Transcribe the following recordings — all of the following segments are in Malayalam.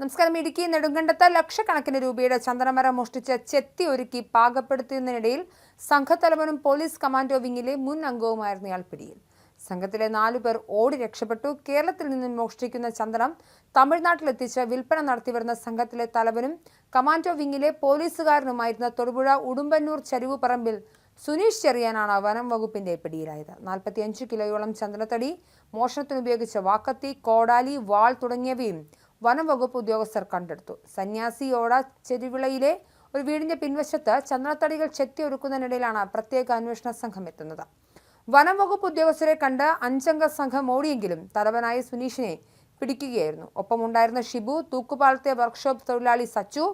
നമസ്കാരം. ഇടുക്കി നെടുങ്കണ്ടത്ത് ലക്ഷക്കണക്കിന് രൂപയുടെ ചന്ദനമരം മോഷ്ടിച്ച് ചെത്തി ഒരുക്കി പാകപ്പെടുത്തുന്നതിനിടയിൽ സംഘത്തലവനും പോലീസ് കമാൻഡോ വിങ്ങിലെ മുൻ അംഗവുമായിരുന്നു ഇയാൾ പിടിയിൽ സംഘത്തിലെ നാലു പേർ ഓടി രക്ഷപ്പെട്ടു. കേരളത്തിൽ നിന്നും മോഷ്ടിക്കുന്ന ചന്ദനം തമിഴ്നാട്ടിലെത്തിച്ച് വിൽപ്പന നടത്തിവരുന്ന സംഘത്തിലെ തലവനും കമാൻഡോ വിങ്ങിലെ പോലീസുകാരനുമായിരുന്ന തൊടുപുഴ ഉടുമ്പന്നൂർ ചരിവുപറമ്പിൽ സുനീഷ് ചെറിയാനാണ് വനം വകുപ്പിന്റെ പിടിയിലായത്. നാൽപ്പത്തിയഞ്ച് കിലോയോളം ചന്ദനത്തടി മോഷണത്തിനുപയോഗിച്ച വാക്കത്തി കോടാലി വാൾ തുടങ്ങിയവയും വനം വകുപ്പ് ഉദ്യോഗസ്ഥർ കണ്ടെടുത്തു. സന്യാസിയോട ചെരുവിളയിലെ ഒരു വീടിന്റെ പിൻവശത്ത് ചന്ദ്രത്തടികൾ ചെത്തി ഒരുക്കുന്നതിനിടയിലാണ് പ്രത്യേക അന്വേഷണ സംഘം എത്തുന്നത്. വനംവകുപ്പ് ഉദ്യോഗസ്ഥരെ കണ്ട് അഞ്ചംഗ സംഘം ഓടിയെങ്കിലും തലവനായ സുനീഷിനെ പിടിക്കുകയായിരുന്നു. ഒപ്പമുണ്ടായിരുന്ന ഷിബു തൂക്കുപാലത്തെ വർക്ക്ഷോപ്പ് തൊഴിലാളി സച്ചു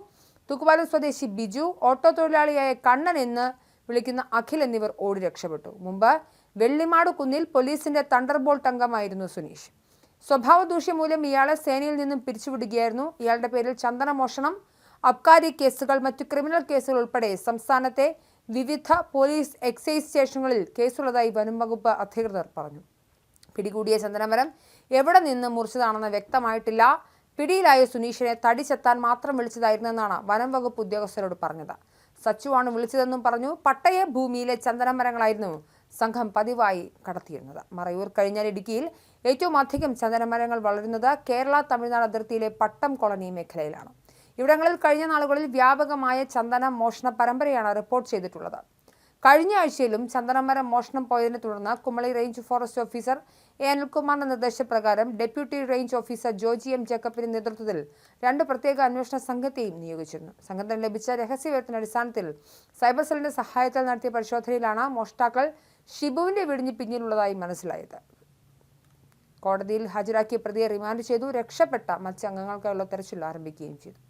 തൂക്കുപാലം സ്വദേശി ബിജു ഓട്ടോ തൊഴിലാളിയായ കണ്ണൻ എന്ന് വിളിക്കുന്ന അഖിൽ എന്നിവർ ഓടി രക്ഷപ്പെട്ടു. മുമ്പ് വെള്ളിമാട് കുന്നിൽ പോലീസിന്റെ തണ്ടർബോൾട്ട് അംഗമായിരുന്നു സുനീഷ്. സ്വഭാവ ദൂഷ്യം മൂലം ഇയാളെ സേനയിൽ നിന്നും പിരിച്ചുവിടുകയായിരുന്നു. ഇയാളുടെ പേരിൽ ചന്ദന മോഷണം അബ്കാരി കേസുകൾ മറ്റു ക്രിമിനൽ കേസുകൾ ഉൾപ്പെടെ സംസ്ഥാനത്തെ വിവിധ പോലീസ് എക്സൈസ് സ്റ്റേഷനുകളിൽ കേസുള്ളതായി വനം വകുപ്പ് അധികൃതർ പറഞ്ഞു. പിടികൂടിയ ചന്ദനമരം എവിടെ നിന്ന് മുറിച്ചതാണെന്ന് വ്യക്തമായിട്ടില്ല. പിടിയിലായ സുനീഷിനെ തടിച്ചെത്താൻ മാത്രം വിളിച്ചതായിരുന്നെന്നാണ് വനം വകുപ്പ് ഉദ്യോഗസ്ഥരോട് പറഞ്ഞത്. സച്ചുവാണ് വിളിച്ചതെന്നും പറഞ്ഞു. പട്ടയ ഭൂമിയിലെ ചന്ദനമരങ്ങളായിരുന്നു സംഘം പതിവായി കടത്തിയിരുന്നത്. മറയൂർ കഴിഞ്ഞാൽ ഇടുക്കിയിൽ ഏറ്റവും അധികം ചന്ദനമരങ്ങൾ വളരുന്നത് കേരള തമിഴ്നാട് അതിർത്തിയിലെ പട്ടം കോളനി മേഖലയിലാണ്. ഇവിടങ്ങളിൽ കഴിഞ്ഞ നാളുകളിൽ വ്യാപകമായ ചന്ദന മോഷണ പരമ്പരയാണ് റിപ്പോർട്ട് ചെയ്തിട്ടുള്ളത്. കഴിഞ്ഞ ആഴ്ചയിലും ചന്ദനമരം മോഷണം പോയതിനെ തുടർന്ന് Kumily range forest officer A. അനിൽകുമാറിന്റെ നിർദ്ദേശപ്രകാരം deputy range officer Joji M. ജേക്കബിന്റെ നേതൃത്വത്തിൽ രണ്ട് പ്രത്യേക അന്വേഷണ സംഘത്തെയും നിയോഗിച്ചിരുന്നു. സംഘത്തിന് ലഭിച്ച രഹസ്യവിവരത്തിന്റെ അടിസ്ഥാനത്തിൽ സൈബർ സെല്ലിന്റെ സഹായത്താൽ നടത്തിയ പരിശോധനയിലാണ് മോഷ്ടാക്കൾ ഷിബുവിന്റെ വീടിന് പിന്നിലുള്ളതായി മനസ്സിലായത്. കോടതിയിൽ ഹാജരാക്കിയ പ്രതിയെ റിമാൻഡ് ചെയ്തു രക്ഷപ്പെട്ട മത്സ്യ അംഗങ്ങൾക്കായുള്ള തെരച്ചിൽ ആരംഭിക്കുകയും ചെയ്തു.